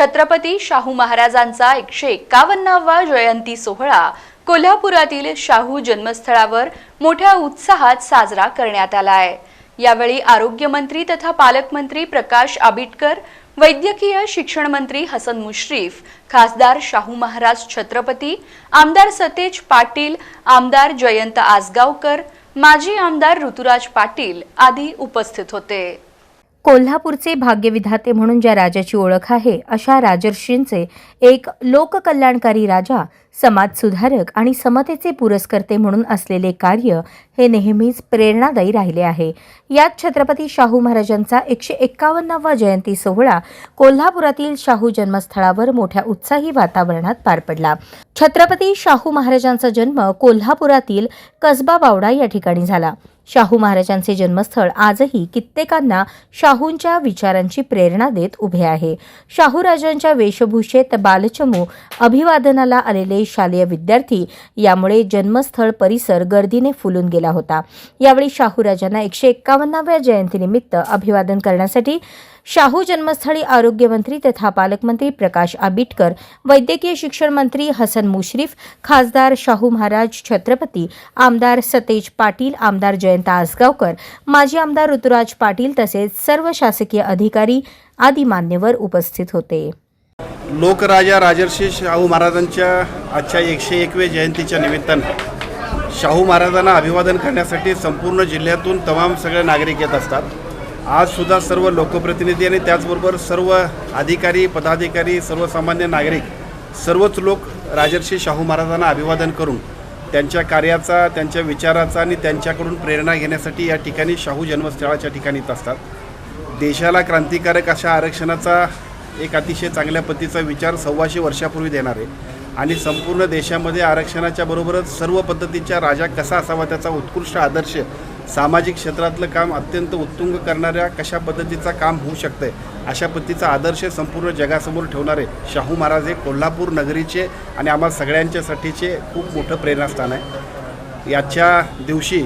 छत्रपती शाहू महाराजांचा एकशे एक्कावन्नावा जयंती सोहळा कोल्हापुरातील शाहू जन्मस्थळावर मोठ्या उत्साहात साजरा करण्यात आला आहे. यावेळी आरोग्यमंत्री तथा पालकमंत्री प्रकाश आबिटकर वैद्यकीय शिक्षण मंत्री हसन मुश्रीफ खासदार शाहू महाराज छत्रपती आमदार सतेज पाटील आमदार जयंत आसगावकर माजी आमदार ऋतुराज पाटील आदी उपस्थित होते. कोल्हापूरचे भाग्यविधाते म्हणून ज्या राजाची ओळख आहे अशा राजर्षींचे एक लोककल्याणकारी राजा समाजसुधारक आणि समतेचे पुरस्कर्ते म्हणून असलेले कार्य हे नेहमीच प्रेरणादायी राहिले आहे. यात छत्रपती शाहू महाराजांचा एकशे एक्कावन्नावा जयंती सोहळा कोल्हापुरातील शाहू जन्मस्थळावर मोठ्या उत्साही वातावरणात पार पडला. छत्रपती शाहू महाराजांचा जन्म कोल्हापुरातील कसबा बावडा या ठिकाणी झाला. शाहू महाराजांचे जन्मस्थळ आजही कित्येकांना शाहूंच्या विचारांची प्रेरणा देत उभे आहे. शाहू राजांच्या वेशभूषेत बालचमू अभिवादनाला आलेले शालेय विद्यार्थी. यामुळे जन्मस्थळ परिसर गर्दीने फुलून गेला होता. यावेळी शाहू राजांना एकशे एक्कावन्नाव्या जयंतीनिमित्त अभिवादन करण्यासाठी शाहू जन्मस्थळी आरोग्यमंत्री तथा पालकमंत्री प्रकाश आबिटकर वैद्यकीय शिक्षण मंत्री हसन मुश्रीफ खासदार शाहू महाराज छत्रपती आमदार सतेज पाटील आमदार जयंत आसगावकर माजी आमदार ऋतुराज पाटील तसेच सर्व शासकीय अधिकारी आदी मान्यवर उपस्थित होते. लोकराजा राजर्षी शाहू महाराजांच्या आजच्या एकशे एकवे जयंतीच्या निमित्तानं शाहू महाराजांना अभिवादन करण्यासाठी संपूर्ण जिल्ह्यातून तमाम सगळे नागरिक येत असतात. आजसुद्धा सर्व लोकप्रतिनिधी आणि त्याचबरोबर सर्व अधिकारी पदाधिकारी सर्वसामान्य नागरिक सर्वच लोक राजर्षी शाहू महाराजांना अभिवादन करून त्यांच्या कार्याचा त्यांच्या विचाराचा आणि त्यांच्याकडून प्रेरणा घेण्यासाठी या ठिकाणी शाहू जन्मस्थळाच्या ठिकाणी येत असतात. देशाला क्रांतिकारक अशा आरक्षणाचा एक अतिशय चांगल्या पद्धतीचा विचार सव्वाशे वर्षापूर्वी देणार आहे. आणि संपूर्ण देशामध्ये आरक्षणाच्या बरोबरच सर्व पद्धतीच्या राजा कसा असावा त्याचा उत्कृष्ट आदर्श सामाजिक क्षेत्रातलं काम अत्यंत उत्तुंग करणाऱ्या कशा पद्धतीचा काम होऊ शकतं आहे अशा पद्धतीचा आदर्श संपूर्ण जगासमोर ठेवणारे शाहू महाराज हे कोल्हापूर नगरीचे आणि आम्हा सगळ्यांच्यासाठीचे खूप मोठं प्रेरणास्थान आहे. याच्या दिवशी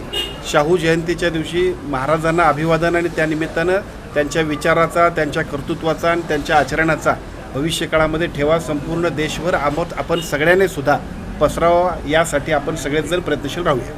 शाहू जयंतीच्या दिवशी महाराजांना अभिवादन आणि त्यानिमित्तानं त्यांच्या विचाराचा त्यांच्या कर्तृत्वाचा आणि त्यांच्या आचरणाचा भविष्यकाळामध्ये ठेवा. संपूर्ण देशभर आमोत आपण सगळ्याने सुद्धा पसरावा. यासाठी आपण सगळेच जण प्रयत्नशील राहूया.